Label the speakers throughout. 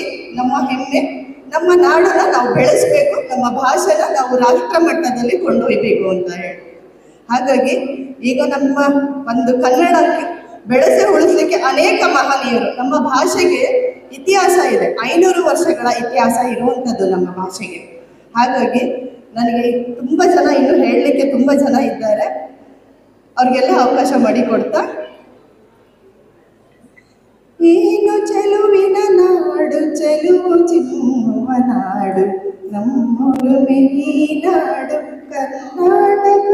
Speaker 1: ಸಂಸ್ಕೃತಿ ನಮ್ಮ ಹೆಮ್ಮೆ, ನಮ್ಮ ನಾಡನ್ನ ನಾವು ಬೆಳೆಸಬೇಕು, ನಮ್ಮ ಭಾಷೆನ ನಾವು ರಾಷ್ಟ್ರ ಮಟ್ಟದಲ್ಲಿ ಕೊಂಡೊಯ್ಬೇಕು ಅಂತ ಹೇಳಿ. ಹಾಗಾಗಿ ಈಗ ನಮ್ಮ ಒಂದು ಕನ್ನಡಕ್ಕೆ ಬೆಳೆಸಿ ಉಳಿಸ್ಲಿಕ್ಕೆ ಅನೇಕ ಮಹನೀಯರು, ನಮ್ಮ ಭಾಷೆಗೆ ಇತಿಹಾಸ ಇದೆ. ಐನೂರು ವರ್ಷಗಳ ಇತಿಹಾಸ ಇರುವಂಥದ್ದು ನಮ್ಮ ಭಾಷೆಗೆ. ಹಾಗಾಗಿ ನನಗೆ ತುಂಬ ಜನ ಇನ್ನು ಹೇಳಲಿಕ್ಕೆ ತುಂಬ ಜನ ಇದ್ದಾರೆ. ಅವ್ರಿಗೆಲ್ಲ ಅವಕಾಶ ಮಾಡಿಕೊಡ್ತಾ ನಮ್ಮೊಲುಮೆ ಈನಾಡು ಕರ್ನಾಟಕ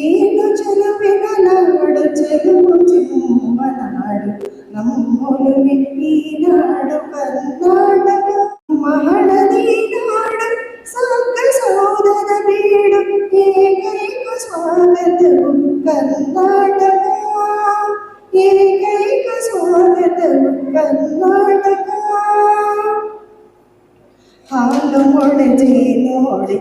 Speaker 1: ಏಳು ಚಲುವಿನ ನಾಡು ಚೆಲುವು ಚೆಲುವ ನಾಡು ನಮ್ಮೊಲುಮೆ ಈನಾಡು ಕರ್ನಾಟಕ ಮಹಳದಿ ನಾಡು ಸಾಕ ಸೋದರ ಬೀಡು ಏಕೈಕ ಸ್ವಾಗತವು ಕರ್ನಾಟಕ ಏಕೈಕ ಸ್ವಾಗತವು ಕರ್ನಾಟಕ നമ്മുടെ നമ്മുടെ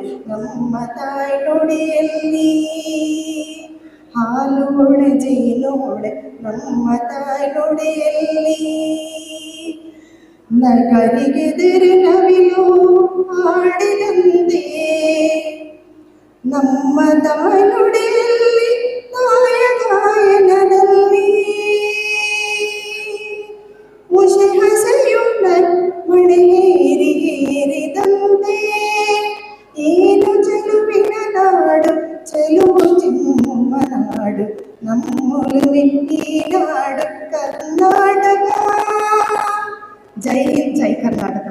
Speaker 1: ഹാലോടെ ജയിലോടെ നമ്മ തായോടെ നഗരികെതിരെ നവിലോ ആടിനന്തേ നമ്മ തായോടെ നാട് നമ്മളുവിട്ടീനാട് കർണാടക ജയ് ജയ് കർണാടക